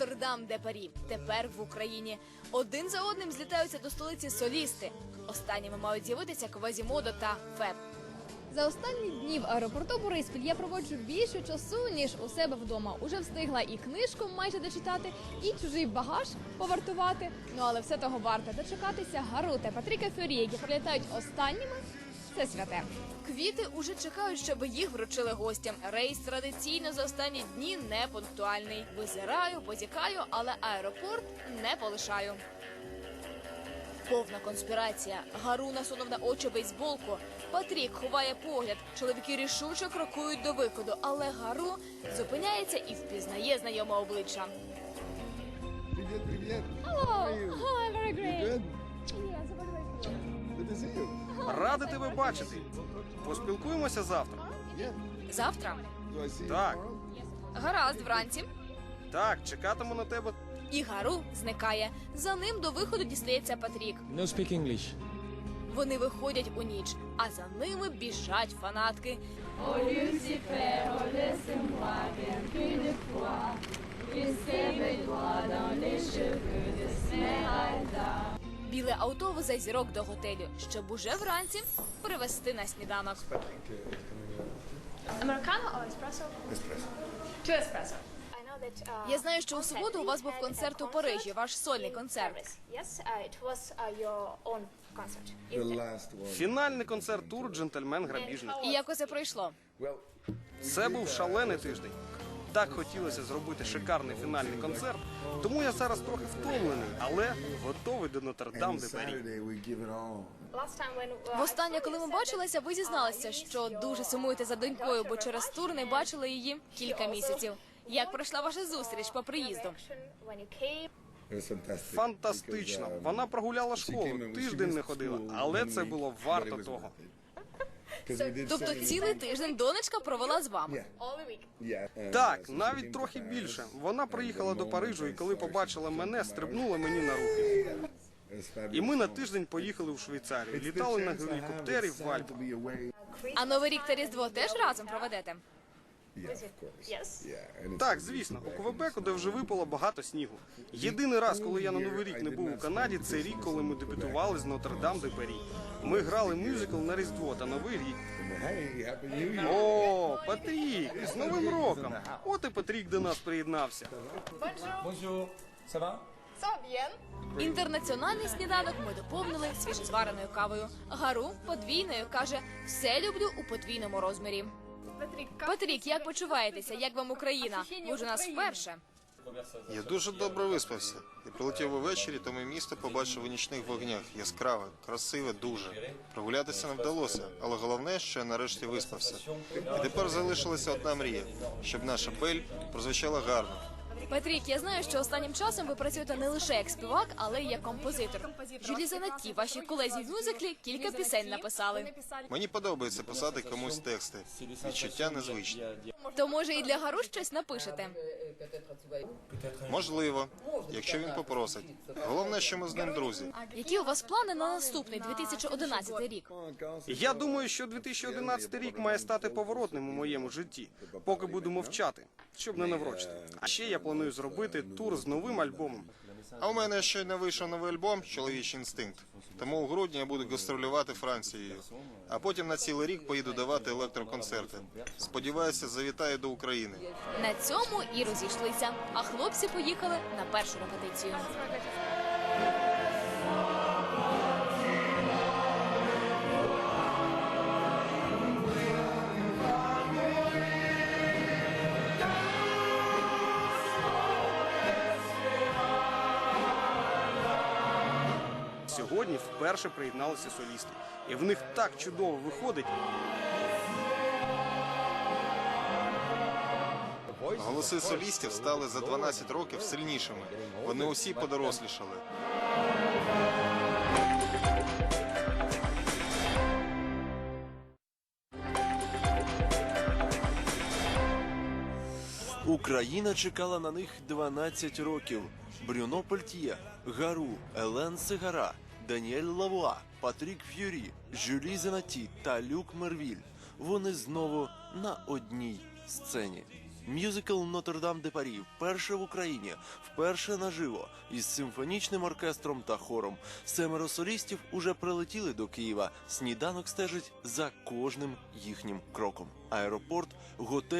Нотр-Дам де Парі. Тепер в Україні. Один за одним злітаються до столиці солісти. Останніми мають з'явитися Квазімодо та Феб. За останні дні в аеропорту Бориспіль я проводжу більше часу ніж у себе вдома. Уже встигла і книжку майже дочитати, і чужий багаж повартувати. Ну але все того варте дочекатися Гару та Патріка Фюрі, які прилітають останніми. Це святе. Квіти уже чекають, щоб їх вручили гостям. Рейс традиційно за останні дні не пунктуальний. Визираю, потікаю, але аеропорт не полишаю. Повна конспірація. Гару насунув на очі бейсболку. Патрік ховає погляд. Чоловіки рішуче крокують до виходу, але Гару зупиняється і впізнає знайоме обличчя. Привет, привет. Hello. How are you? Hi, very You great. good? Yes, very good. Good to see you. Радий тебе бачити. Поспілкуємося завтра. Завтра. Так. Гаразд вранці. Так, чекатиму на тебе. І Гару зникає. За ним до виходу дістається Патрік. No speak English. Вони виходять у ніч, а за ними біжать фанатки. О, авто везе зірок до готелю, щоб уже вранці привезти на сніданок. Know that, uh, Я знаю, що у суботу у вас був концерт у Парижі, ваш сольний концерт. Uh, uh. Фінальний концерт туру Джентльмен грабіжник. І як усе пройшло? Це був шалений тиждень. Так хотілося зробити шикарний фінальний концерт, тому я зараз трохи втомлений, але готовий до Нотр-Дам де Парі. Uh, Востаннє, коли ми бачилися, ви зізналися, що дуже сумуєте за донькою, бо через тур не бачили її кілька місяців. Як пройшла ваша зустріч по приїзду? Фантастично. um, Вона прогуляла школу, тиждень не ходила, але це було варто того. Тобто цілий тиждень донечка провела з вами. Так, she навіть трохи більше. Вона приїхала до Парижу, і коли побачила мене, стрибнула мені на руки. Fabulous. І ми на тиждень поїхали в Швейцарію. Літали на гелікоптері в Альпах. А новий рік та різдво теж разом проведете? Так, звісно, у Квебеку, де вже випало багато снігу. Єдиний раз, коли я на новий рік не був у Канаді, це рік, коли ми дебютували з Нотр-Дам де Парі. Ми грали мюзикл на Різдво та Новий рік. О, Патрік! З Новим роком! От і Патрік до нас приєднався. Інтернаціональний сніданок ми доповнили свіжозвареною кавою. Гару подвійною каже: все люблю у подвійному розмірі. Патрік, як почуваєтеся? Як вам Україна? Ви ж у нас вперше. Я дуже добре виспався. Я прилетів увечері, тому місто побачив у нічних вогнях. Яскраве, красиве, дуже. Прогулятися не вдалося, але головне, що я нарешті виспався. І тепер залишилася одна мрія, щоб наша бель прозвучала гарно. Патрік, я знаю, що останнім часом ви працюєте не лише як співак, але й як композитор. Жюлі Занатті, ваші колезі в мюзиклі, кілька пісень написали. Мені подобається писати комусь тексти. Відчуття незвичні. То може і для Гару щось напишете. Можливо, якщо він попросить. Головне, що ми з ним друзі. Які у вас плани на наступний 2011 рік? Я думаю, що 2011 рік має стати поворотним у моєму житті, поки буду мовчати, щоб не наврочити. А ще я планую зробити тур з новим альбомом. А у мене щойно вийшов новий альбом Чоловічий інстинкт. Тому у грудні я буду гастролювати Францією. А потім на цілий рік поїду давати електроконцерти. Сподіваюся, завітаю до України. На цьому і розійшлися. А хлопці поїхали на першу репетицію. Сьогодні вперше приєдналися солісти, і в них так чудово виходить. Голоси солістів стали за 12 років сильнішими. Вони усі подорослішали. Україна чекала на них 12 років. Брюно Пельтьє, Гару, Елен Сигара, Даніель Лавуа, Патрік Ф'юрі, Жюлі Зенаті та Люк Мервіль. Вони знову на одній сцені. Мюзикл Нотр-Дам де Парі вперше в Україні, вперше наживо із симфонічним оркестром та хором. Семеро солістів уже прилетіли до Києва. Сніданок стежить за кожним їхнім кроком. Аеропорт, готель.